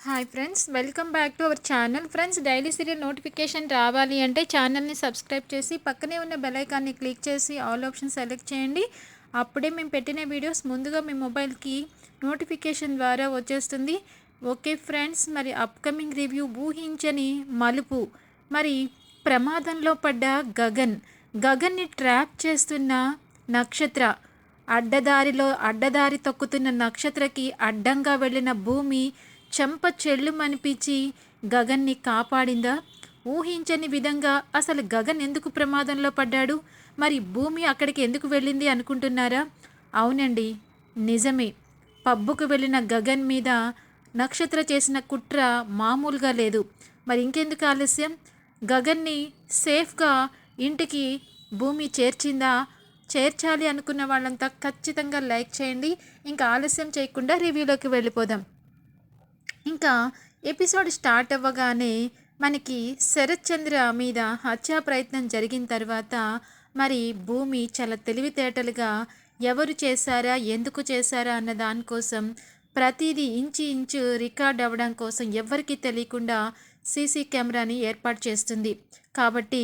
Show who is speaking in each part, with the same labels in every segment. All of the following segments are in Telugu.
Speaker 1: Hi friends welcome back to our channel friends daily serial notification రావాలి అంటే ఛానల్ని సబ్స్క్రైబ్ చేసి పక్కనే ఉన్న బెలైకాన్ని క్లిక్ చేసి ఆల్ ఆప్షన్ సెలెక్ట్ చేయండి. అప్పుడే మేము పెట్టిన వీడియోస్ ముందుగా మీ మొబైల్కి నోటిఫికేషన్ ద్వారా వచ్చేస్తుంది. ఓకే ఫ్రెండ్స్ మరి అప్కమింగ్ రివ్యూ ఊహించని మలుపు. మరి ప్రమాదంలో పడ్డ గగన్. గగన్ని ట్రాప్ చేస్తున్న నక్షత్ర. అడ్డదారిలో అడ్డదారి తొక్కుతున్న నక్షత్రకి అడ్డంగా వెళ్ళిన భూమి చెంప చెల్లుమనిపించి గగన్ని కాపాడిందా? ఊహించని విధంగా అసలు గగన్ ఎందుకు ప్రమాదంలో పడ్డాడు? మరి భూమి అక్కడికి ఎందుకు వెళ్ళింది అనుకుంటున్నారా? అవునండి నిజమే. పబ్బుకు వెళ్ళిన గగన్ మీద నక్షత్ర చేసిన కుట్ర మామూలుగా లేదు. మరి ఇంకెందుకు ఆలస్యం? గగన్ని సేఫ్గా ఇంటికి భూమి చేర్చిందా? చేర్చాలి అనుకున్న వాళ్ళంతా ఖచ్చితంగా లైక్ చేయండి. ఇంకా ఆలస్యం చేయకుండా రివ్యూలోకి వెళ్ళిపోదాం. ఇంకా ఎపిసోడ్ స్టార్ట్ అవ్వగానే మనకి శరత్ చంద్ర మీద హత్యా ప్రయత్నం జరిగిన తర్వాత మరి భూమి చాలా తెలివితేటలుగా ఎవరు చేశారా ఎందుకు చేశారా అన్న దానికోసం ప్రతిదీ ఇంచు ఇంచు రికార్డ్ అవ్వడం కోసం ఎవరికి తెలియకుండా సీసీ కెమెరాని ఏర్పాటు చేస్తుంది. కాబట్టి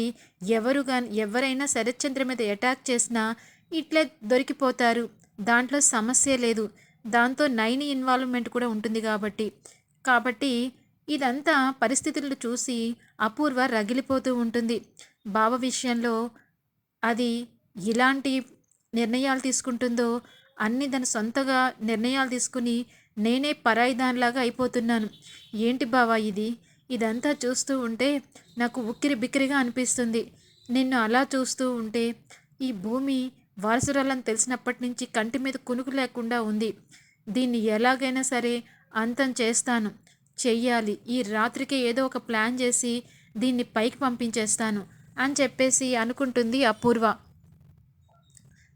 Speaker 1: ఎవరు కానీ ఎవరైనా శరత్చంద్ర మీద అటాక్ చేసినా ఇట్లే దొరికిపోతారు. దాంట్లో సమస్య లేదు. దాంతో నైని ఇన్వాల్వ్మెంట్ కూడా ఉంటుంది కాబట్టి కాబట్టి ఇదంతా పరిస్థితులను చూసి అపూర్వ రగిలిపోతూ ఉంటుంది. బావ విషయంలో అది ఇలాంటి నిర్ణయాలు తీసుకుంటుందో అన్ని దాని సొంతగా నిర్ణయాలు తీసుకుని నేనే పరాయి దానిలాగా అయిపోతున్నాను. ఏంటి బావా ఇది? ఇదంతా చూస్తూ ఉంటే నాకు ఉక్కిరి బిక్కిరిగా అనిపిస్తుంది. నిన్ను అలా చూస్తూ ఉంటే ఈ భూమి వారసురాలని తెలిసినప్పటి నుంచి కంటి మీద కునుకు లేకుండా ఉంది. దీన్ని ఎలాగైనా సరే అంతం చేస్తాను. చెయ్యాలి. ఈ రాత్రికి ఏదో ఒక ప్లాన్ చేసి దీన్ని పైకి పంపించేస్తాను అని చెప్పేసి అనుకుంటుంది అపూర్వ.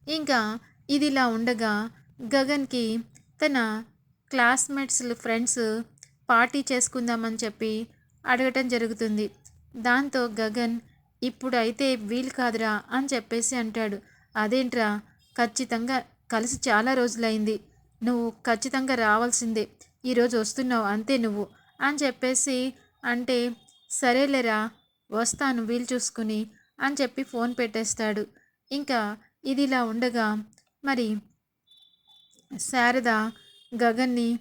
Speaker 1: ఇంకా ఇదిలా ఉండగా గగన్కి తన క్లాస్మేట్స్ ఫ్రెండ్స్ పార్టీ చేసుకుందామని చెప్పి అడగటం జరుగుతుంది. దాంతో గగన్ ఇప్పుడు అయితే వీలు కాదురా అని చెప్పేసి అంటాడు. అదేంట్రా? ఖచ్చితంగా కలిసి చాలా రోజులైంది. నువ్వు ఖచ్చితంగా రావాల్సిందే. ఈరోజు వస్తున్నావు అంతే నువ్వు. అని చెప్పేసి అంటే సరేలేరా వస్తాను వీలు చూసుకుని అని చెప్పి ఫోన్ పెట్టేస్తాడు. ఇంకా ఇది ఇలా ఉండగా మరి శారద గగన్ని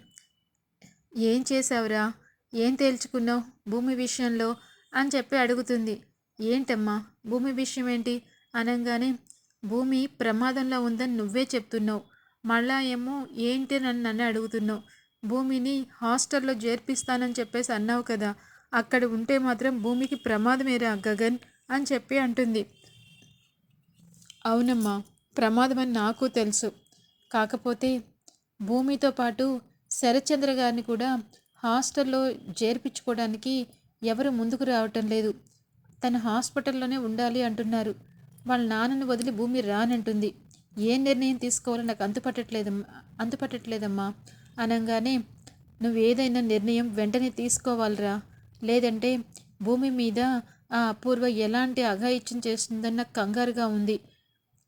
Speaker 1: ఏం చేసావురా ఏం తేల్చుకున్నావు భూమి విషయంలో? అని చెప్పి అడుగుతుంది. ఏంటమ్మా భూమి విషయం ఏంటి అనగానే భూమి ప్రమాదంలో ఉందని నువ్వే చెప్తున్నావు. మళ్ళా ఏమో ఏంటి నన్ను నన్ను అడుగుతున్నావు. భూమిని హాస్టల్లో చేర్పిస్తానని చెప్పేసి అన్నావు కదా అక్కడ ఉంటే మాత్రం భూమికి ప్రమాదమేరా గగన్ అని చెప్పి అంటుంది. అవునమ్మా ప్రమాదం అని నాకు తెలుసు. కాకపోతే భూమితో పాటు శరత్చంద్ర గారిని కూడా హాస్టల్లో చేర్పించుకోవడానికి ఎవరు ముందుకు రావటం లేదు. తన హాస్పిటల్లోనే ఉండాలి అంటున్నారు. వాళ్ళ నాన్నని వదిలి భూమి రానంటుంది. ఏ నిర్ణయం తీసుకోవాలో నాకు అంతుపట్టట్లేదమ్మా అంతుపట్టట్లేదమ్మా. అనగానే నువ్వేదైనా నిర్ణయం వెంటనే తీసుకోవాలిరా. లేదంటే భూమి మీద ఆ అపూర్వ ఎలాంటి అఘాయిత్యం చేస్తుందన్న కంగారుగా ఉంది.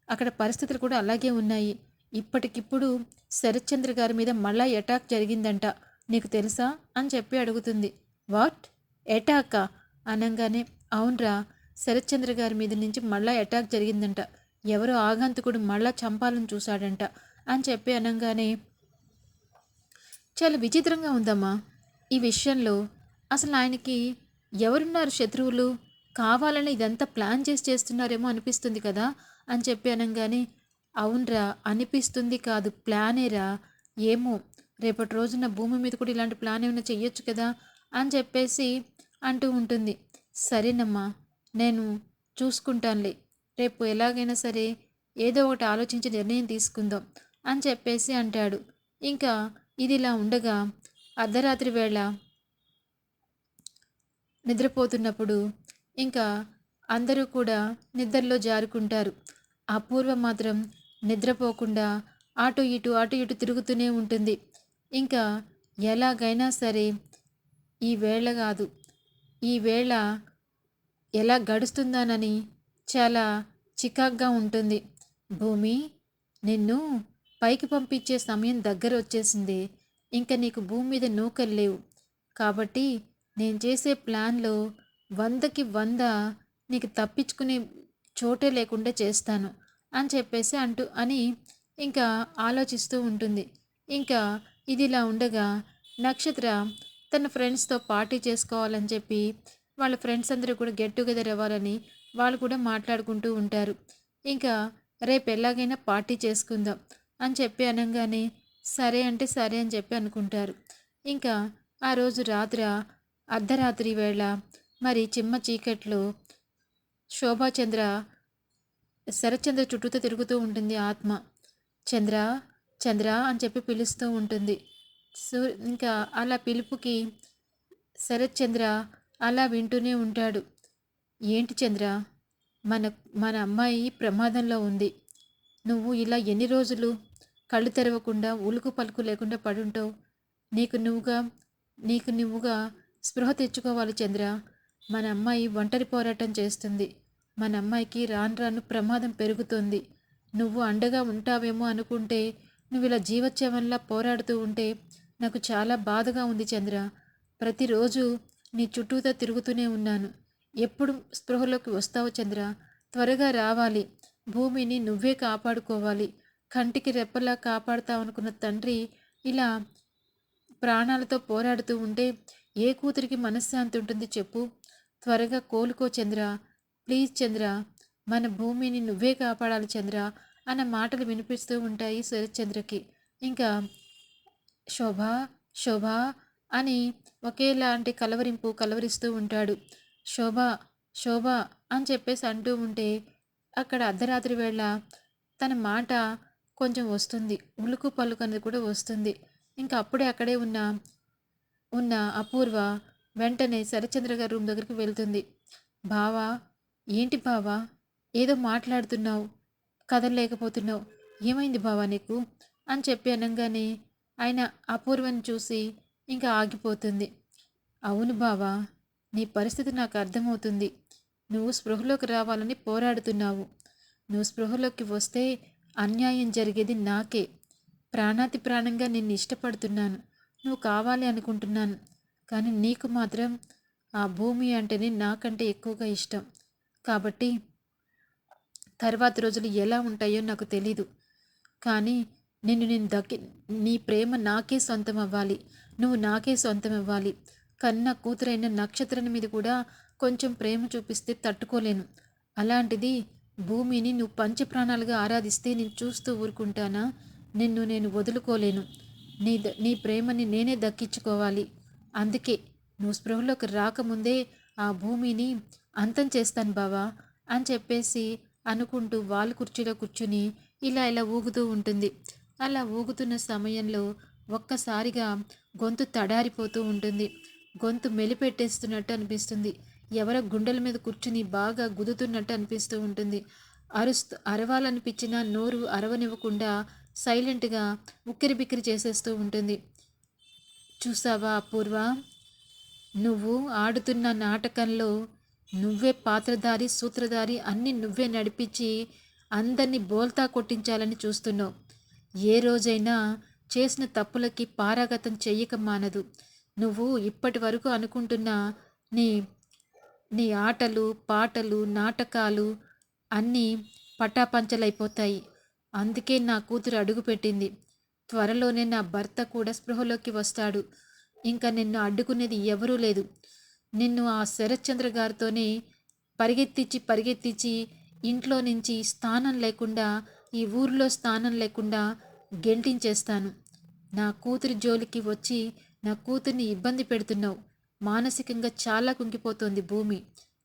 Speaker 1: అక్కడ పరిస్థితులు కూడా అలాగే ఉన్నాయి. ఇప్పటికిప్పుడు శరత్చంద్ర గారి మీద మళ్ళా అటాక్ జరిగిందంట. నీకు తెలుసా? అని చెప్పి అడుగుతుంది. వాట్? అటాకా? అనగానే అవునరా. శరత్చంద్ర గారి మీద నుంచి మళ్ళా అటాక్ జరిగిందంట. ఎవరో ఆగంతకుడు మళ్ళా చంపాలని చూశాడంట. అని చెప్పి అనగానే చాలా విచిత్రంగా ఉందమ్మా. ఈ విషయంలో అసలు ఆయనకి ఎవరున్నారు శత్రువులు? కావాలని ఇదంతా ప్లాన్ చేసి చేస్తున్నారేమో అనిపిస్తుంది కదా? అని చెప్పి అనగానే అవునరా అనిపిస్తుంది కాదు ప్లానేరా ఏమో రేపటి రోజున భూమి మీద కూడా ఇలాంటి ప్లాన్ ఏమైనా చెయ్యొచ్చు కదా? అని చెప్పేసి అంటూ ఉంటుంది. సరేనమ్మా నేను చూసుకుంటానులే. రేపు ఎలాగైనా సరే ఏదో ఒకటి ఆలోచించి నిర్ణయం తీసుకుందాం అని చెప్పేసి అంటాడు. ఇంకా ఇది ఇలా ఉండగా అర్ధరాత్రి వేళ నిద్రపోతున్నప్పుడు ఇంకా అందరూ కూడా నిద్రలో జారుకుంటారు. అపూర్వ మాత్రం నిద్రపోకుండా అటు ఇటు అటు ఇటు తిరుగుతూనే ఉంటుంది. ఇంకా ఎలాగైనా సరే ఈ వేళ కాదు. ఈ వేళ ఎలా గడుస్తుందానని చాలా చికాగ్గా ఉంటుంది. భూమి నిన్ను పైకి పంపించే సమయం దగ్గర వచ్చేసింది. ఇంకా నీకు భూమి మీద నూకలు లేవు. కాబట్టి నేను చేసే ప్లాన్లో వందకి వంద నీకు తప్పించుకునే చోటే లేకుండా చేస్తాను అని చెప్పేసి అంటూ అని ఇంకా ఆలోచిస్తూ ఉంటుంది. ఇంకా ఇదిలా ఉండగా నక్షత్ర తన ఫ్రెండ్స్తో పార్టీ చేసుకోవాలని చెప్పి వాళ్ళ ఫ్రెండ్స్ అందరూ కూడా గెట్ టుగెదర్ అవ్వాలని వాళ్ళు కూడా మాట్లాడుకుంటూ ఉంటారు. ఇంకా రేపు ఎలాగైనా పార్టీ చేసుకుందాం. అని చెప్పి అనగానే సరే అంటే సరే అని చెప్పి అనుకుంటారు. ఇంకా ఆ రోజు రాత్ర అర్ధరాత్రి వేళ మరి చిమ్మ చీకట్లో శోభాచంద్ర శరత్చంద్ర చుట్టూతో తిరుగుతూ ఉంటుంది ఆత్మ. చంద్ర చంద్ర అని చెప్పి పిలుస్తూ ఉంటుంది. సూ ఇంకా అలా పిలుపుకి శరత్చంద్ర అలా వింటూనే ఉంటాడు. ఏంటి చంద్ర? మన మన అమ్మాయి ప్రమాదంలో ఉంది. నువ్వు ఇలా ఎన్ని రోజులు కళ్ళు తెరవకుండా ఉలుకు పలుకు లేకుండా పడుంటావు. నీకు నువ్వుగా నీకు నువ్వుగా స్పృహ తెచ్చుకోవాలి చంద్ర. మన అమ్మాయి ఒంటరి పోరాటం చేస్తుంది. మన అమ్మాయికి రాను రాను ప్రమాదం పెరుగుతుంది. నువ్వు అండగా ఉంటావేమో అనుకుంటే నువ్వు ఇలా జీవోత్సవంలా పోరాడుతూ ఉంటే నాకు చాలా బాధగా ఉంది చంద్ర. ప్రతిరోజు నీ చుట్టూతో తిరుగుతూనే ఉన్నాను. ఎప్పుడు స్పృహలోకి వస్తావు చంద్ర? త్వరగా రావాలి. భూమిని నువ్వే కాపాడుకోవాలి. కంటికి రెప్పలా కాపాడుతామనుకున్న తండ్రి ఇలా ప్రాణాలతో పోరాడుతూ ఉంటే ఏ కూతురికి మనశ్శాంతి ఉంటుంది చెప్పు. త్వరగా కోలుకో చంద్ర. ప్లీజ్ చంద్ర. మన భూమిని నువ్వే కాపాడాలి చంద్ర అన్న మాటలు వినిపిస్తూ ఉంటాయి శరత్చంద్రకి ఇంకా శోభ శోభ అని ఒకేలాంటి కలవరింపు కలవరిస్తూ ఉంటాడు. శోభ శోభ అని చెప్పేసి అంటూ ఉంటే అక్కడ అర్ధరాత్రి వేళ తన మాట కొంచెం వస్తుంది. ఉలుకు పలుకు అనేది కూడా వస్తుంది. ఇంకా అప్పుడే అక్కడే ఉన్న ఉన్న అపూర్వ వెంటనే శరచంద్ర గారి రూమ్ దగ్గరికి వెళ్తుంది. బావా ఏంటి బావా? ఏదో మాట్లాడుతున్నావు కదలలేకపోతున్నావు. ఏమైంది బావా నీకు? అని చెప్పి అనగానే ఆయన అపూర్వని చూసి ఇంకా ఆగిపోతుంది. అవును బావా నీ పరిస్థితి నాకు అర్థమవుతుంది. నువ్వు స్పృహలోకి రావాలని పోరాడుతున్నావు. నువ్వు స్పృహలోకి వస్తే అన్యాయం జరిగేది నాకే. ప్రాణాతి ప్రాణంగా నిన్ను ఇష్టపడుతున్నాను. నువ్వు కావాలి అనుకుంటున్నాను. కానీ నీకు మాత్రం ఆ భూమి అంటేనే నాకంటే ఎక్కువగా ఇష్టం. కాబట్టి తర్వాత రోజులు ఎలా ఉంటాయో నాకు తెలీదు. కానీ నిన్ను నేను దక్కి నీ ప్రేమ నాకే సొంతం అవ్వాలి. నువ్వు నాకే సొంతం అవ్వాలి. కన్న కూతురైన నక్షత్రం మీద కూడా కొంచెం ప్రేమ చూపిస్తే తట్టుకోలేను. అలాంటిది భూమిని నువ్వు పంచప్రాణాలుగా ఆరాధిస్తే నేను చూస్తూ ఊరుకుంటానా? నిన్ను నేను వదులుకోలేను. నీ నీ ప్రేమని నేనే దక్కించుకోవాలి. అందుకే నువ్వు స్పృహలోకి రాకముందే ఆ భూమిని అంతం చేస్తాను బావా అని చెప్పేసి అనుకుంటూ వాళ్ళు కుర్చీలో కూర్చుని ఇలా ఇలా ఊగుతూ ఉంటుంది. అలా ఊగుతున్న సమయంలో ఒక్కసారిగా గొంతు తడారిపోతూ ఉంటుంది. గొంతు మెలిపెట్టేస్తున్నట్టు అనిపిస్తుంది. ఎవరో గుండెల మీద కూర్చుని బాగా గుదుతున్నట్టు అనిపిస్తూ ఉంటుంది. అరుస్తూ అరవాలనిపించిన నోరు అరవనివ్వకుండా సైలెంట్గా ఉక్కిరి బిక్కిరి చేసేస్తూ ఉంటుంది. చూసావా అపూర్వ? నువ్వు ఆడుతున్న నాటకంలో నువ్వే పాత్రధారి సూత్రధారి అన్నీ నువ్వే నడిపించి అందరినీ బోల్తా కొట్టించాలని చూస్తున్నావు. ఏ రోజైనా చేసిన తప్పులకి పారాగతం చెయ్యక మానదు. నువ్వు ఇప్పటి వరకు అనుకుంటున్న నీ నీ ఆటలు పాటలు నాటకాలు అన్నీ పటాపంచలైపోతాయి. అందుకే నా కూతురు అడుగుపెట్టింది త్వరలోనే నా భర్త కూడా స్పృహలోకి వస్తాడు. ఇంకా నిన్ను అడ్డుకునేది ఎవరూ లేదు. నిన్ను ఆ శరత్చంద్ర గారితోనే పరిగెత్తించి పరిగెత్తించి ఇంట్లో నుంచి స్థానం లేకుండా ఈ ఊర్లో స్థానం లేకుండా గెంటించేస్తాను. నా కూతురి జోలికి వచ్చి నా కూతుర్ని ఇబ్బంది పెడుతున్నావు. మానసికంగా చాలా కుంగిపోతుంది భూమి.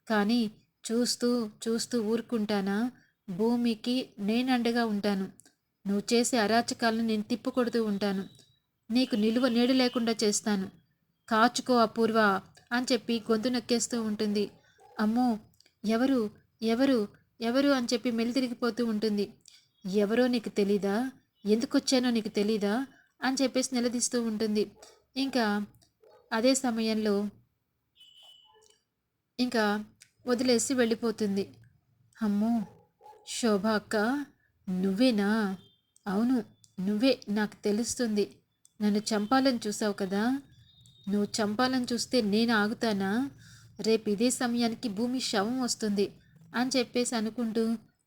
Speaker 1: కానీ చూస్తూ చూస్తూ ఊరుకుంటానా? భూమికి నేను అండగా ఉంటాను. నువ్వు చేసే అరాచకాలను నేను తిప్పుకొడుతూ ఉంటాను. నీకు నిలువ నీడు లేకుండా చేస్తాను. కాచుకో అపూర్వ అని చెప్పి గొంతు నొక్కేస్తూ ఉంటుంది. అమ్మో ఎవరు ఎవరు ఎవరు అని చెప్పి మెలితిరిగిపోతూ ఉంటుంది. ఎవరో నీకు తెలీదా? ఎందుకు వచ్చానో నీకు తెలీదా? అని చెప్పేసి నిలదీస్తూ ఉంటుంది. ఇంకా అదే సమయంలో ఇంకా వదిలేసి వెళ్ళిపోతుంది. అమ్మో! శోభ అక్క నువ్వేనా? అవును నువ్వే నాకు తెలుస్తుంది. నన్ను చంపాలని చూసావు కదా? నువ్వు చంపాలని చూస్తే నేను ఆగుతానా? రేపు ఇదే సమయానికి భూమి శవం వస్తుంది అని చెప్పేసి అనుకుంటూ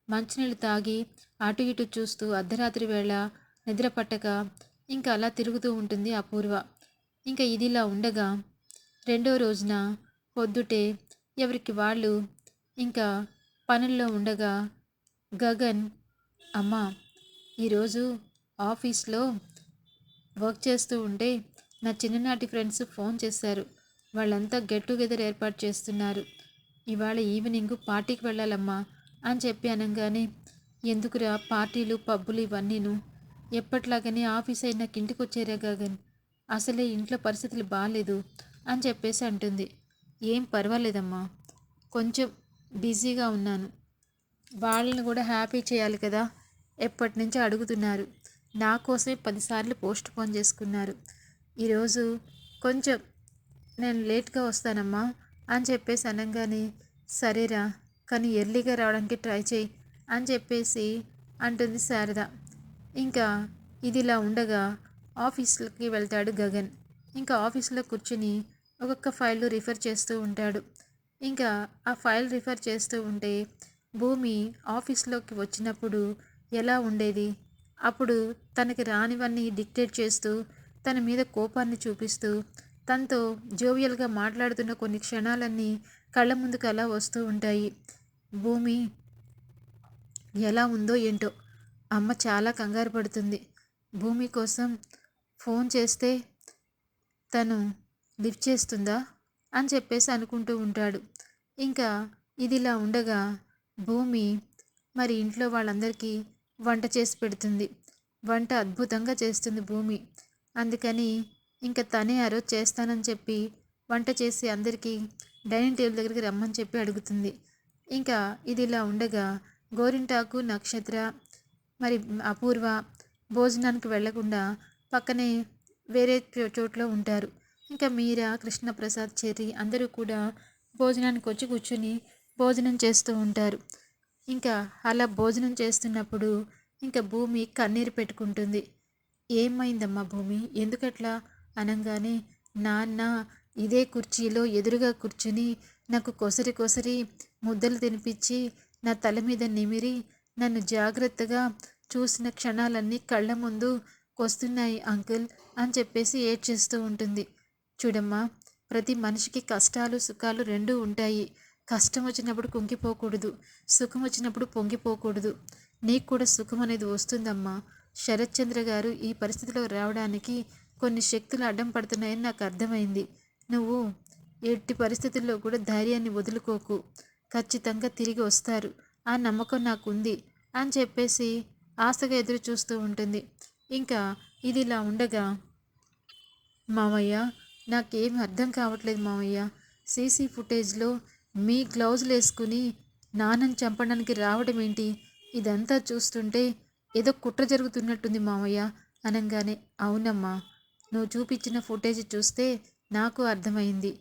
Speaker 1: మంచినీళ్ళు తాగి అటు ఇటు చూస్తూ అర్ధరాత్రి వేళ నిద్ర పట్టక ఇంకా అలా తిరుగుతూ ఉంటుంది అపూర్వ. ఇంకా ఇదిలా ఉండగా రెండో రోజున పొద్దుటే ఎవరికి వాళ్ళు ఇంకా పనుల్లో ఉండగా గగన్ అమ్మ ఈరోజు ఆఫీస్లో వర్క్ చేస్తూ ఉంటే నా చిన్ననాటి ఫ్రెండ్స్ ఫోన్ చేశారు. వాళ్ళంతా గెట్ టుగెదర్ ఏర్పాటు చేస్తున్నారు. ఇవాళ ఈవినింగ్ పార్టీకి వెళ్ళాలమ్మా అని చెప్పి అనగానే ఎందుకురా పార్టీలు పబ్బులు ఇవన్నీను? ఎప్పట్లాగనే ఆఫీస్ అయినాక ఇంటికి వచ్చారా గగన్. అసలే ఇంట్లో పరిస్థితులు బాగాలేదు అని చెప్పేసి అంటుంది. ఏం పర్వాలేదమ్మా కొంచెం బిజీగా ఉన్నాను. వాళ్ళని కూడా హ్యాపీ చేయాలి కదా ఎప్పటి నుంచో అడుగుతున్నారు. నా కోసమే పదిసార్లు పోస్ట్ పోన్ చేసుకున్నారు. ఈరోజు కొంచెం నేను లేట్గా వస్తానమ్మా అని చెప్పేసి అనగానే సరేరా కానీ ఎర్లీగా రావడానికి ట్రై చేయి అని చెప్పేసి అంటుంది శారద. ఇంకా ఇదిలా ఉండగా ఆఫీస్కి వెళ్తాడు గగన్. ఇంకా ఆఫీస్లో కూర్చుని ఒక్కొక్క ఫైల్ రిఫర్ చేస్తూ ఉంటాడు. ఇంకా ఆ ఫైల్ రిఫర్ చేస్తూ ఉంటే భూమి ఆఫీస్లోకి వచ్చినప్పుడు ఎలా ఉండేది? అప్పుడు తనకి రానివన్నీ డిక్టేట్ చేస్తూ తన మీద కోపాన్ని చూపిస్తూ తనతో జోవియల్గా మాట్లాడుతున్న కొన్ని క్షణాలన్నీ కళ్ళ ముందుకు అలా వస్తూ ఉంటాయి. భూమి ఎలా ఉందో ఏంటో అమ్మ చాలా కంగారు పడుతుంది. భూమి కోసం ఫోన్ చేస్తే తను లిఫ్ట్ చేస్తుందా అని చెప్పేసి అనుకుంటూ ఉంటాడు. ఇంకా ఇదిలా ఉండగా భూమి మరి ఇంట్లో వాళ్ళందరికీ వంట చేసి పెడుతుంది. వంట అద్భుతంగా చేస్తుంది భూమి. అందుకని ఇంకా తనే ఆ రోజు చేస్తానని చెప్పి వంట చేసి అందరికీ డైనింగ్ టేబుల్ దగ్గరికి రమ్మని చెప్పి అడుగుతుంది. ఇంకా ఇది ఇలా ఉండగా గోరింటాకు నక్షత్ర మరి అపూర్వ భోజనానికి వెళ్ళకుండా పక్కనే వేరే చోట్లో ఉంటారు. ఇంకా మీరా కృష్ణప్రసాద్ చెర్రి అందరూ కూడా భోజనానికి వచ్చి కూర్చుని భోజనం చేస్తూ ఉంటారు. ఇంకా అలా భోజనం చేస్తున్నప్పుడు ఇంకా భూమి కన్నీరు పెట్టుకుంటుంది. ఏమైందమ్మా భూమి? ఎందుకట్లా? అనగానే నాన్న ఇదే కుర్చీలో ఎదురుగా కూర్చుని నాకు కొసరి కొసరి ముద్దలు తినిపించి నా తల మీద నిమిరి నన్ను జాగ్రత్తగా చూసిన క్షణాలన్నీ కళ్ళ ముందు వస్తున్నాయి అంకుల్ అని చెప్పేసి ఏడ్చేస్తూ ఉంటుంది. చూడమ్మా ప్రతి మనిషికి కష్టాలు సుఖాలు రెండూ ఉంటాయి. కష్టం వచ్చినప్పుడు కుంగిపోకూడదు సుఖం వచ్చినప్పుడు పొంగిపోకూడదు. నీకు కూడా సుఖం అనేది వస్తుందమ్మా. శరత్చంద్ర గారు ఈ పరిస్థితిలో రావడానికి కొన్ని శక్తులు అడ్డం పడుతున్నాయని నాకు అర్థమైంది. నువ్వు ఎట్టి పరిస్థితుల్లో కూడా ధైర్యాన్ని వదులుకోకు. ఖచ్చితంగా తిరిగి వస్తారు. ఆ నమ్మకం నాకుంది అని చెప్పేసి ఆశగా ఎదురు చూస్తూ ఉంటుంది. ఇంకా ఇది ఇలా ఉండగా మామయ్య నాకేం అర్థం కావట్లేదు మామయ్య సీసీ ఫుటేజ్లో మీ గ్లౌజులు వేసుకుని నాన్నని చంపడానికి రావడం ఏంటి? ఇదంతా చూస్తుంటే ఏదో కుట్ర జరుగుతున్నట్టుంది మామయ్య అనగానే అవునమ్మా నువ్వు చూపించిన ఫుటేజ్ చూస్తే నాకు అర్థమైంది.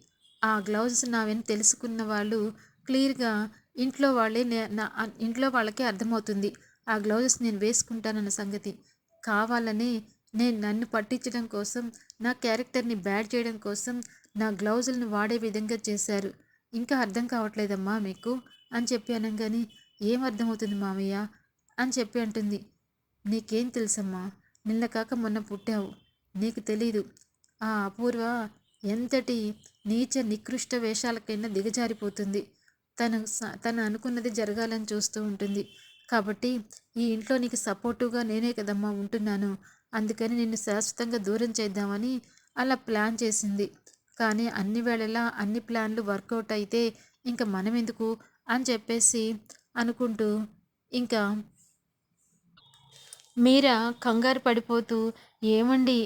Speaker 1: ఆ గ్లౌజెస్ నావని తెలుసుకున్న వాళ్ళు క్లియర్గా ఇంట్లో వాళ్ళే నా ఇంట్లో వాళ్ళకే అర్థమవుతుంది. ఆ గ్లౌజెస్ నేను వేసుకుంటానన్న సంగతి. కావాలని నేను నన్ను పట్టించడం కోసం నా క్యారెక్టర్ని బ్యాడ్ చేయడం కోసం నా గ్లౌజులను వాడే విధంగా చేశారు. ఇంకా అర్థం కావట్లేదమ్మా మీకు? అని చెప్పి అనగానే ఏం అర్థమవుతుంది మామయ్య? అని చెప్పి అంటుంది. నీకేం తెలుసమ్మా? నిన్న కాక మొన్న పుట్టావు. నీకు తెలీదు. ఆ అపూర్వ ఎంతటి నీచ నికృష్ట వేషాలకైనా దిగజారిపోతుంది. తను తను అనుకున్నది జరగాలని చూస్తూ ఉంటుంది. కాబట్టి ఈ ఇంట్లో నీకు సపోర్టివ్గా నేనే కదమ్మా ఉంటున్నాను. అందుకని నిన్ను శాశ్వతంగా దూరం చేద్దామని అలా ప్లాన్ చేసింది. కానీ అన్ని వేళలా అన్ని ప్లాన్లు వర్కౌట్ అయితే ఇంకా మనం ఎందుకు అని చెప్పేసి అనుకుంటూ ఇంకా మీరా కంగారు పడిపోతూ ఏమండి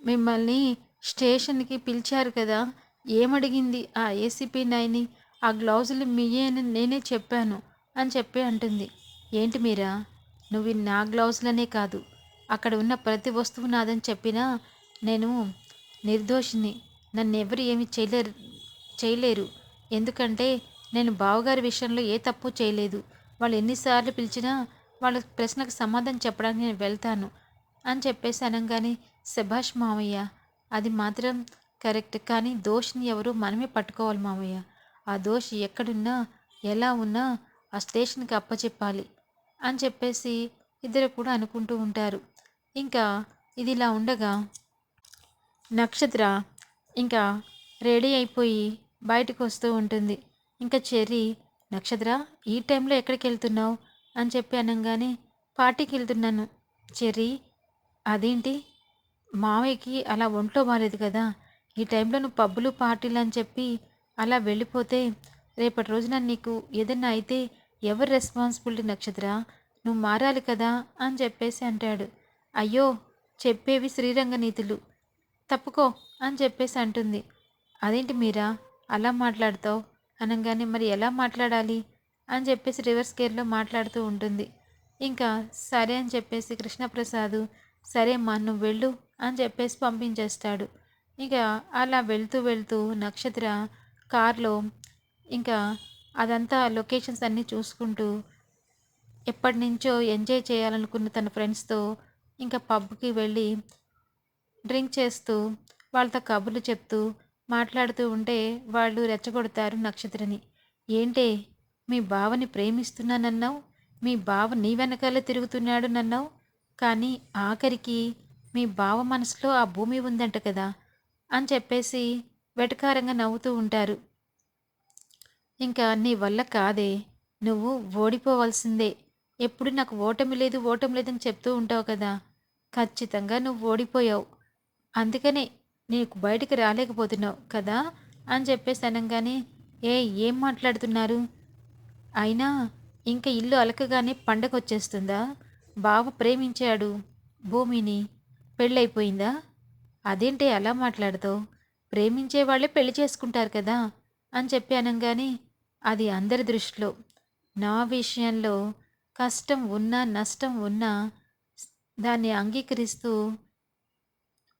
Speaker 1: మిమ్మల్ని స్టేషన్కి పిలిచారు కదా ఏమడిగింది ఆ ఏసీపీ నాయని? ఆ గ్లౌజులు మీయే అని నేనే చెప్పాను అని చెప్పి అంటుంది. ఏంటి మీరా? నువ్వు నా గ్లౌజులనే కాదు. అక్కడ ఉన్న ప్రతి వస్తువు నాదని చెప్పినా నేను నిర్దోషిని. నన్ను ఎవరు ఏమి చేయలేరు చేయలేరు. ఎందుకంటే నేను బావగారి విషయంలో ఏ తప్పు చేయలేదు. వాళ్ళు ఎన్నిసార్లు పిలిచినా వాళ్ళ ప్రశ్నకు సమాధానం చెప్పడానికి నేను వెళ్తాను అని చెప్పేసి అనగానే శభాష్ మామయ్య అది మాత్రం కరెక్ట్. కానీ దోషిని ఎవరు మనమే పట్టుకోవాలి మామయ్య. ఆ దోషి ఎక్కడున్నా ఎలా ఉన్నా ఆ స్టేషన్కి అప్పచెప్పాలి. అని చెప్పేసి ఇద్దరు కూడా అనుకుంటూ ఉంటారు. ఇంకా ఇది ఇలా ఉండగా నక్షత్ర ఇంకా రెడీ అయిపోయి బయటకు వస్తూ ఉంటుంది. ఇంకా చెర్రీ నక్షత్ర ఈ టైంలో ఎక్కడికి వెళ్తున్నావు? అని చెప్పి అనగానే పార్టీకి వెళ్తున్నాను. చెర్రీ అదేంటి? మావయ్యకి అలా ఒంట్లో బాగాలేదు కదా? ఈ టైంలో నువ్వు పబ్బులు పార్టీలు అని చెప్పి అలా వెళ్ళిపోతే రేపటి రోజున నీకు ఏదన్నా అయితే ఎవరు రెస్పాన్సిబిలిటీ నక్షత్ర? నువ్వు మారాలి కదా? అని చెప్పేసి అంటాడు. అయ్యో చెప్పేవి శ్రీరంగ నీతులు. తప్పుకో అని చెప్పేసి అంటుంది. అదేంటి మీరా? అలా మాట్లాడతావు? అనగానే మరి ఎలా మాట్లాడాలి? అని చెప్పేసి రివర్స్ గేర్లో మాట్లాడుతూ ఉంటుంది. ఇంకా సరే అని చెప్పేసి కృష్ణప్రసాద్ సరే మా నువ్వు వెళ్ళు అని చెప్పేసి పంపించేస్తాడు. ఇంకా అలా వెళ్తూ వెళ్తూ నక్షత్ర కారులో ఇంకా అదంతా లొకేషన్స్ అన్నీ చూసుకుంటూ ఎప్పటి నుంచో ఎంజాయ్ చేయాలనుకున్న తన ఫ్రెండ్స్తో ఇంకా పబ్కి వెళ్ళి డ్రింక్ చేస్తూ వాళ్ళతో కబుర్లు చెప్తూ మాట్లాడుతూ ఉంటే వాళ్ళు రెచ్చగొడతారు నక్షత్రని. ఏంటే మీ బావని ప్రేమిస్తున్నానన్నావు? మీ బావ నీ వెనకాలే తిరుగుతున్నాడు నన్నావు? కానీ ఆఖరికి మీ బావ మనసులో ఆ భూమి ఉందంట కదా అని చెప్పేసి వెటకారంగా నవ్వుతూ ఉంటారు. ఇంకా నీ వల్ల కాదే. నువ్వు ఓడిపోవాల్సిందే. ఎప్పుడు నాకు ఓటమి లేదు ఓటమి లేదని చెప్తూ ఉంటావు కదా. ఖచ్చితంగా నువ్వు ఓడిపోయావు. అందుకనే నీకు బయటికి రాలేకపోతున్నావు కదా అని చెప్పేసి అనగానే ఏ ఏం మాట్లాడుతున్నారు? అయినా ఇంకా ఇల్లు అలకగానే పండగ వచ్చేస్తుందా బావ ప్రేమించాడు భూమిని. పెళ్ళైపోయిందా? అదేంటి అలా మాట్లాడతావు? ప్రేమించే వాళ్ళే పెళ్ళి చేసుకుంటారు కదా అని చెప్పి అనగానే అది అందరి దృష్టిలో. నా విషయంలో కష్టం ఉన్నా నష్టం ఉన్నా దాన్ని అంగీకరిస్తూ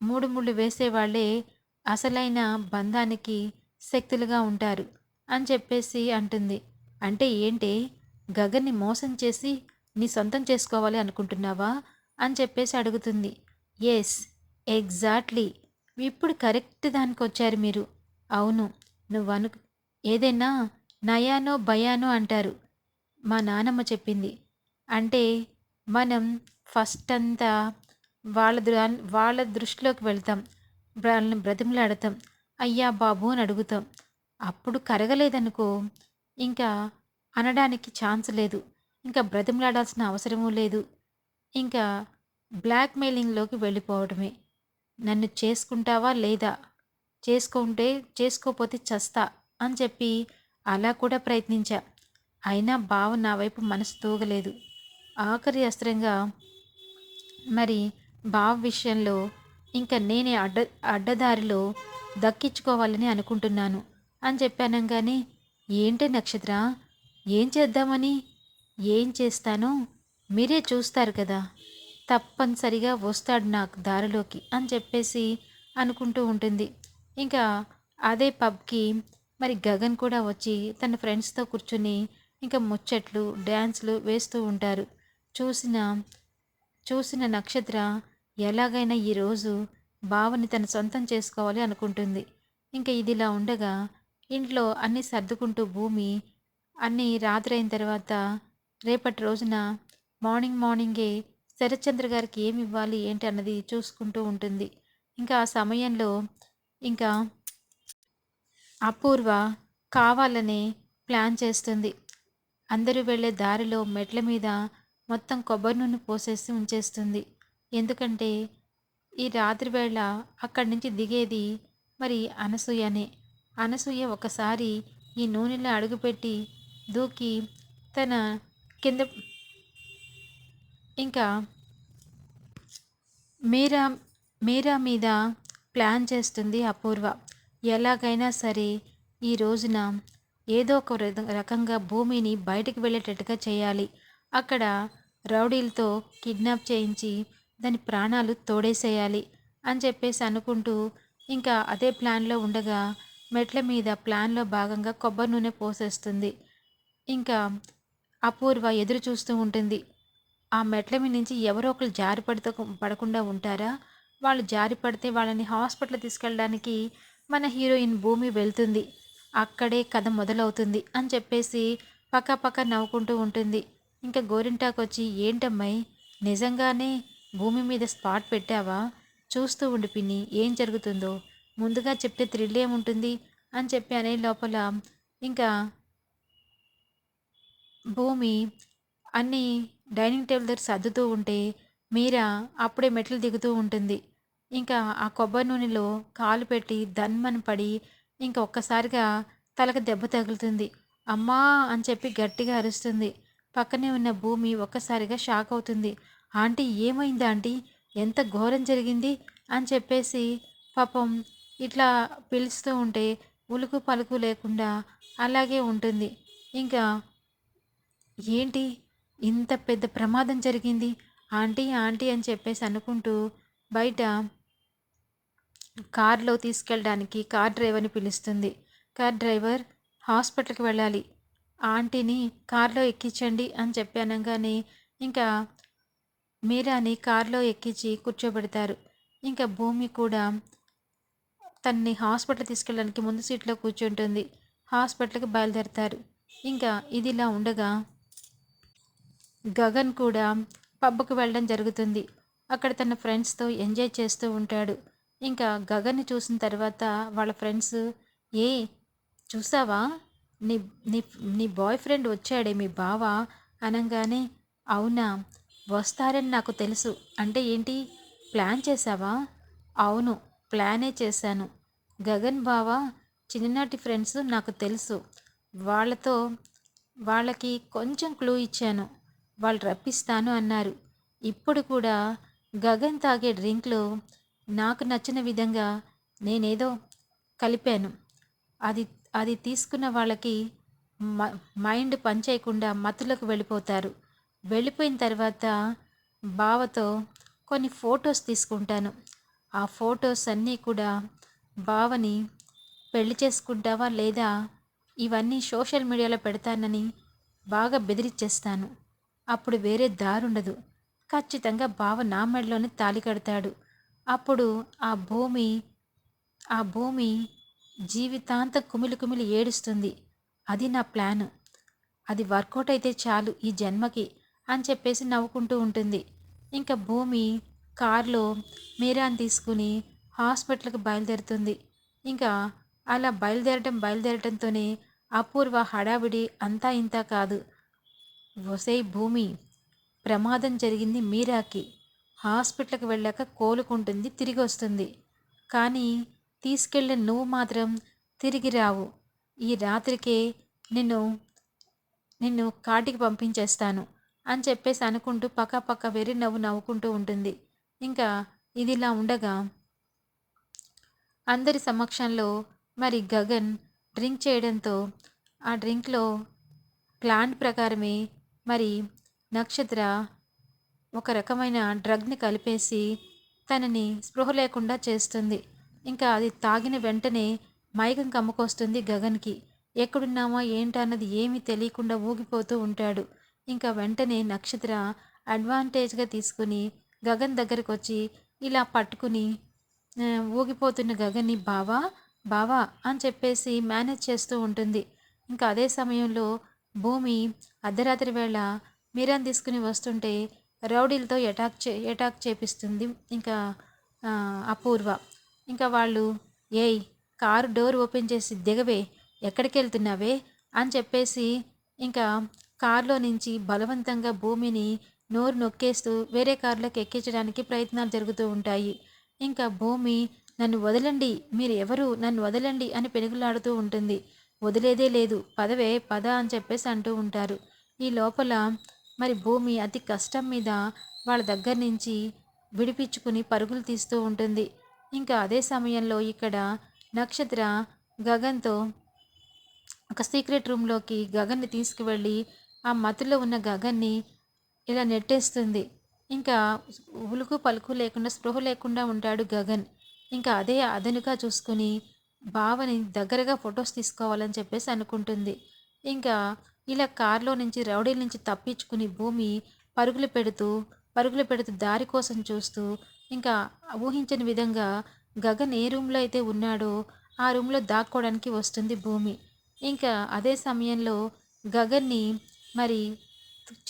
Speaker 1: మూడు ముళ్ళు వేసేవాళ్ళే అసలైన బంధానికి శక్తులుగా ఉంటారు అని చెప్పేసి అంటుంది. అంటే ఏంటి? గగన్ని మోసం చేసి నీ సొంతం చేసుకోవాలి అనుకుంటున్నావా? అని చెప్పేసి అడుగుతుంది. Yes exactly. ఇప్పుడు కరెక్ట్ దానికి వచ్చారు మీరు. అవును నువ్వు అను ఏదైనా నయానో భయానో అంటారు. మా నానమ్మ చెప్పింది. అంటే మనం ఫస్ట్ అంతా వాళ్ళ వాళ్ళ దృష్టిలోకి వెళ్తాం. వాళ్ళని బ్రతిమలాడతాం. అయ్యా బాబు అని అడుగుతాం. అప్పుడు కరగలేదనుకో ఇంకా అనడానికి ఛాన్స్ లేదు. ఇంకా బ్రతిమలాడాల్సిన అవసరమూ లేదు. ఇంకా బ్లాక్మెయిలింగ్లోకి వెళ్ళిపోవడమే నన్ను చేసుకుంటావా లేదా? చేసుకుంటే చేసుకోపోతే చస్తా అని చెప్పి అలా కూడా ప్రయత్నించా. అయినా బావ నా వైపు మనసు తూగలేదు. ఆఖరి అస్త్రంగా మరి బావ విషయంలో ఇంకా నేనే అడ్డ అడ్డదారిలో దక్కించుకోవాలని అనుకుంటున్నాను అని చెప్పాను కానీ ఏంటి నక్షత్ర ఏం చేద్దామని ఏం చేస్తానో మీరే చూస్తారు కదా తప్పనిసరిగా వస్తాడు నాకు దారిలోకి అని చెప్పేసి అనుకుంటూ ఉంటుంది. ఇంకా అదే పబ్కి మరి గగన్ కూడా వచ్చి తన ఫ్రెండ్స్తో కూర్చుని ఇంకా ముచ్చట్లు డ్యాన్స్లు వేస్తూ ఉంటారు. చూసిన చూసిన నక్షత్ర ఎలాగైనా ఈరోజు బావని తన సొంతం చేసుకోవాలి అనుకుంటుంది. ఇంకా ఇదిలా ఉండగా ఇంట్లో అన్నీ సర్దుకుంటూ భూమి అన్నీ రాత్రి అయిన తర్వాత రేపటి రోజున మార్నింగ్ మార్నింగే శరత్చంద్ర గారికి ఏమి ఇవ్వాలి ఏంటి అన్నది చూసుకుంటూ ఉంటుంది. ఇంకా ఆ సమయంలో ఇంకా అపూర్వ కావాలనే ప్లాన్ చేస్తుంది. అందరూ వెళ్ళే దారిలో మెట్ల మీద మొత్తం కొబ్బరి నూనె పోసేసి ఉంచేస్తుంది. ఎందుకంటే ఈ రాత్రి వేళ అక్కడి నుంచి దిగేది మరి అనసూయనే. అనసూయ ఒకసారి ఈ నూనెలో అడుగుపెట్టి దూకి తన కింద ఇంకా మీరా మీరా మీద ప్లాన్ చేస్తుంది అపూర్వ. ఎలాగైనా సరే ఈ రోజున ఏదో ఒక రకంగా భూమిని బయటకు వెళ్ళేటట్టుగా చేయాలి. అక్కడ రౌడీలతో కిడ్నాప్ చేయించి దాని ప్రాణాలు తోడేసేయాలి అని చెప్పేసి అనుకుంటూ ఇంకా అదే ప్లాన్లో ఉండగా మెట్ల మీద ప్లాన్లో భాగంగా కొబ్బరి నూనె పోసేస్తుంది. ఇంకా అపూర్వ ఎదురు చూస్తూ ఉంటుంది. ఆ మెట్ల మీద నుంచి ఎవరో ఒకరు జారి పడుతూ పడకుండా ఉంటారా? వాళ్ళు జారి పడితే వాళ్ళని హాస్పిటల్ తీసుకెళ్ళడానికి మన హీరోయిన్ భూమి వెళ్తుంది. అక్కడే కథ మొదలవుతుంది అని చెప్పేసి పక్క పక్క నవ్వుకుంటూ ఉంటుంది. ఇంకా గోరింటాకు వచ్చి ఏంటమ్మాయి నిజంగానే భూమి మీద స్పాట్ పెట్టావా? చూస్తూ ఉండి పిన్ని ఏం జరుగుతుందో. ముందుగా చెప్తే థ్రిల్ ఏముంటుంది? అని చెప్పి అనే లోపల ఇంకా భూమి అన్నీ డైనింగ్ టేబుల్ దగ్గర సర్దుతూ ఉంటే మీరా అప్పుడే మెట్లు దిగుతూ ఉంటుంది. ఇంకా ఆ కొబ్బరి నూనెలో కాలు పెట్టి దన్మని పడి ఇంకా ఒక్కసారిగా తలకు దెబ్బ తగులుతుంది. అమ్మా అని చెప్పి గట్టిగా అరుస్తుంది. పక్కనే ఉన్న భూమి ఒక్కసారిగా షాక్ అవుతుంది. ఆంటీ ఏమైంది ఆంటీ? ఎంత ఘోరం జరిగింది? అని చెప్పేసి పాపం ఇట్లా పిలుస్తూ ఉంటే ఉలుకు పలుకు లేకుండా అలాగే ఉంటుంది. ఇంకా ఏంటి? ఇంత పెద్ద ప్రమాదం జరిగింది? ఆంటీ ఆంటీ అని చెప్పేసి అనుకుంటూ బయట కార్లో తీసుకెళ్ళడానికి కార్ డ్రైవర్ని పిలుస్తుంది. కార్ డ్రైవర్ హాస్పిటల్కి వెళ్ళాలి. ఆంటీని కార్లో ఎక్కించండి అని చెప్పి అనగానే ఇంకా మీరాని కార్లో ఎక్కించి కూర్చోబెడతారు. ఇంకా భూమి కూడా తన్ని హాస్పిటల్ తీసుకెళ్ళడానికి ముందు సీట్లో కూర్చుంటుంది. హాస్పిటల్కి బయలుదేరతారు. ఇంకా ఇది ఇలా ఉండగా గగన్ కూడా పబ్కి వెళ్ళడం జరుగుతుంది. అక్కడ తన ఫ్రెండ్స్తో ఎంజాయ్ చేస్తూ ఉంటాడు. ఇంకా గగన్ని చూసిన తర్వాత వాళ్ళ ఫ్రెండ్స్ ఏ చూసావా? నీ నీ నీ బాయ్ ఫ్రెండ్ వచ్చాడే మీ బావ? అనగానే అవునా వస్తారని నాకు తెలుసు. అంటే ఏంటి? ప్లాన్ చేసావా అవును ప్లానే చేశాను. గగన్ బావ చిన్ననాటి ఫ్రెండ్స్ నాకు తెలుసు. వాళ్ళతో వాళ్ళకి కొంచెం క్లూ ఇచ్చాను. వాళ్ళు రప్పిస్తాను అన్నారు. ఇప్పుడు కూడా గగన్ తాగే డ్రింక్లో నాకు నచ్చిన విధంగా నేనేదో కలిపాను. అది అది తీసుకున్న వాళ్ళకి మైండ్ పనిచేయకుండా మత్తులకు వెళ్ళిపోతారు. వెళ్ళిపోయిన తర్వాత బావతో కొన్ని ఫొటోస్ తీసుకుంటాను. ఆ ఫొటోస్ అన్నీ కూడా బావని పెళ్ళి చేసుకుంటావా లేదా ఇవన్నీ సోషల్ మీడియాలో పెడతానని బాగా బెదిరిచ్చేస్తాను. అప్పుడు వేరే దారుండదు. ఖచ్చితంగా బావ నా మెడలోనే తాలి కడతాడు. అప్పుడు ఆ భూమి ఆ భూమి జీవితాంతం కుమిలి కుమిలి ఏడుస్తుంది. అది నా ప్లాన్. అది వర్కౌట్ అయితే చాలు ఈ జన్మకి అని చెప్పేసి నవ్వుకుంటూ ఉంటుంది. ఇంకా భూమి కారులో మీరాన్ తీసుకుని హాస్పిటల్కి బయలుదేరుతుంది. ఇంకా అలా బయలుదేరటం బయలుదేరటంతోనే అపూర్వ హడావిడి అంతా ఇంత కాదు. ఒసే భూమి ప్రమాదం జరిగింది మీరాకి. హాస్పిటల్కి వెళ్ళాక కోలుకుంటుంది తిరిగి వస్తుంది కానీ తీసుకెళ్ళిన నువ్వు మాత్రం తిరిగి రావు. ఈ రాత్రికే నిన్ను నిన్ను కాటికి పంపించేస్తాను అని చెప్పేసి అనుకుంటూ పక్క పక్క వెర్రి నవ్వు నవ్వుకుంటూ ఉంటుంది. ఇంకా ఇదిలా ఉండగా అందరి సమక్షంలో మరి గగన్ డ్రింక్ చేయడంతో ఆ డ్రింక్లో ప్లాన్ ప్రకారమే మరి నక్షత్ర ఒక రకమైన డ్రగ్ని కలిపేసి తనని స్పృహ లేకుండా చేస్తుంది. ఇంకా అది తాగిన వెంటనే మైకం కమ్ముకొస్తుంది గగన్కి. ఎక్కడున్నామా ఏంటన్నది ఏమీ తెలియకుండా ఊగిపోతూ ఉంటాడు. ఇంకా వెంటనే నక్షత్ర అడ్వాంటేజ్గా తీసుకుని గగన్ దగ్గరకు వచ్చి ఇలా పట్టుకుని ఊగిపోతున్న గగన్ని బావా బావా అని చెప్పేసి మేనేజ్ చేస్తూ ఉంటుంది. ఇంకా అదే సమయంలో భూమి అర్ధరాత్రి వేళ మీరాన్ తీసుకుని వస్తుంటే రౌడీలతో అటాక్ చే అటాక్ చేపిస్తుంది. ఇంకా అపూర్వ. ఇంకా వాళ్ళు ఏయ్ కారు డోర్ ఓపెన్ చేసి దిగవే ఎక్కడికి వెళ్తున్నావే అని చెప్పేసి ఇంకా కారులో నుంచి బలవంతంగా భూమిని నోరు నొక్కేస్తూ వేరే కారులోకి ఎక్కించడానికి ప్రయత్నాలు జరుగుతూ ఉంటాయి. ఇంకా భూమి నన్ను వదలండి మీరు ఎవరు? నన్ను వదలండి అని పెనుగులాడుతూ ఉంటుంది. వదిలేదే లేదు పదవే పద అని చెప్పేసి అంటూ ఉంటారు. ఈ లోపల మరి భూమి అతి కష్టం మీద వాళ్ళ దగ్గర నుంచి విడిపించుకుని పరుగులు తీస్తూ ఉంటుంది. ఇంకా అదే సమయంలో ఇక్కడ నక్షత్ర గగన్తో ఒక సీక్రెట్ రూమ్లోకి గగన్ని తీసుకువెళ్ళి ఆ మతిలో ఉన్న గగన్ని ఇలా నెట్టేస్తుంది. ఇంకా ఉలుకు పలుకు లేకుండా స్పృహ లేకుండా ఉంటాడు గగన్. ఇంకా అదే అదనుగా చూసుకుని బావని దగ్గరగా ఫొటోస్ తీసుకోవాలని చెప్పేసి అనుకుంటుంది. ఇంకా ఇలా కారులో నుంచి రౌడీల నుంచి తప్పించుకుని భూమి పరుగులు పెడుతూ పరుగులు పెడుతూ దారి కోసం చూస్తూ ఇంకా ఊహించని విధంగా గగన్ ఏ రూమ్లో అయితే ఉన్నాడో ఆ రూమ్లో దాక్కోవడానికి వస్తుంది భూమి. ఇంకా అదే సమయంలో గగన్ని మరి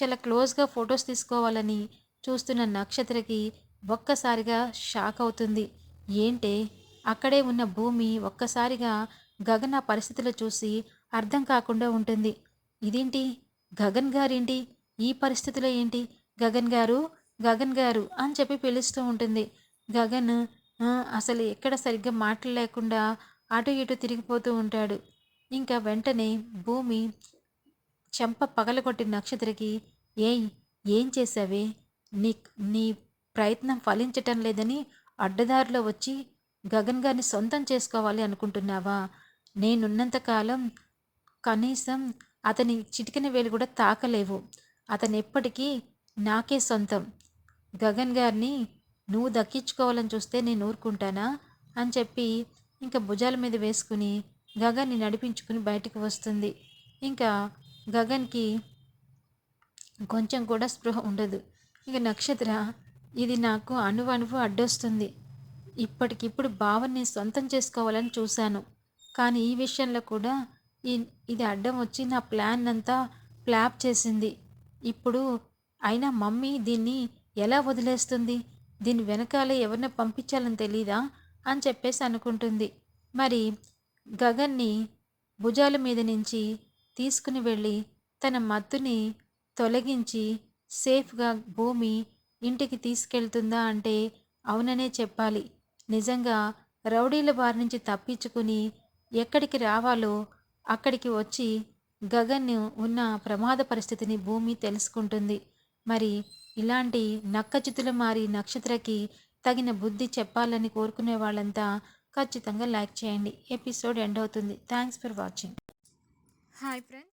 Speaker 1: చాలా క్లోజ్గా ఫొటోస్ తీసుకోవాలని చూస్తున్న నక్షత్రకి ఒక్కసారిగా షాక్ అవుతుంది. ఏంటే? అక్కడే ఉన్న భూమి ఒక్కసారిగా గగన్ ఆ చూసి అర్థం కాకుండా ఉంటుంది. ఇదేంటి? గగన్ గారేంటి? ఈ పరిస్థితిలో ఏంటి? గగన్ గారు గగన్ గారు అని చెప్పి పిలుస్తూ ఉంటుంది. గగన్ అసలు ఎక్కడ సరిగ్గా మాట్లాడలేకుండా అటు ఇటు తిరిగిపోతూ ఉంటాడు. ఇంకా వెంటనే భూమి చెంప పగలగొట్టిన నక్షత్రకి ఏయ్ ఏం చేసావే నీ నీ ప్రయత్నం ఫలించటం లేదని అడ్డదారిలో వచ్చి గగన్ గారిని సొంతం చేసుకోవాలి అనుకుంటున్నావా? నేనున్నంతకాలం కనీసం అతని చిటికిన వేలు కూడా తాకలేవు. అతను ఎప్పటికీ నాకే సొంతం. గగన్ గారిని నువ్వు దక్కించుకోవాలని చూస్తే నేను ఊరుకుంటానా? అని చెప్పి ఇంకా భుజాల మీద వేసుకుని గగన్ని నడిపించుకుని బయటకు వస్తుంది. ఇంకా గగన్కి కొంచెం కూడా స్పృహ ఉండదు. ఇక నక్షత్ర ఇది నాకు అణువణువు అడ్డొస్తుంది. ఇప్పటికిప్పుడు భావన్ని సొంతం చేసుకోవాలని చూశాను. కానీ ఈ విషయంలో కూడా ఇది అడ్డం వచ్చి నా ప్లాన్ అంతా ప్లాప్ చేసింది. ఇప్పుడు అయినా మమ్మీ దీన్ని ఎలా వదిలేస్తుంది? దీని వెనకాల ఎవరిని పంపించాలని తెలీదా? అని చెప్పేసి అనుకుంటుంది. మరి గగన్ని భుజాల మీద నుంచి తీసుకుని వెళ్ళి తన మత్తుని తొలగించి సేఫ్గా భూమి ఇంటికి తీసుకెళ్తుందా అంటే అవుననే చెప్పాలి. నిజంగా రౌడీల బారి నుంచి తప్పించుకుని ఎక్కడికి రావాలో అక్కడికి వచ్చి గగన్ ఉన్న ప్రమాద పరిస్థితిని భూమి తెలుసుకుంటుంది. మరి ఇలాంటి నక్కచితులు మారి నక్షత్రకి తగిన బుద్ధి చెప్పాలని కోరుకునే వాళ్ళంతా ఖచ్చితంగా లైక్ చేయండి. ఎపిసోడ్ ఎండ్ అవుతుంది. Thanks for watching. Hi friend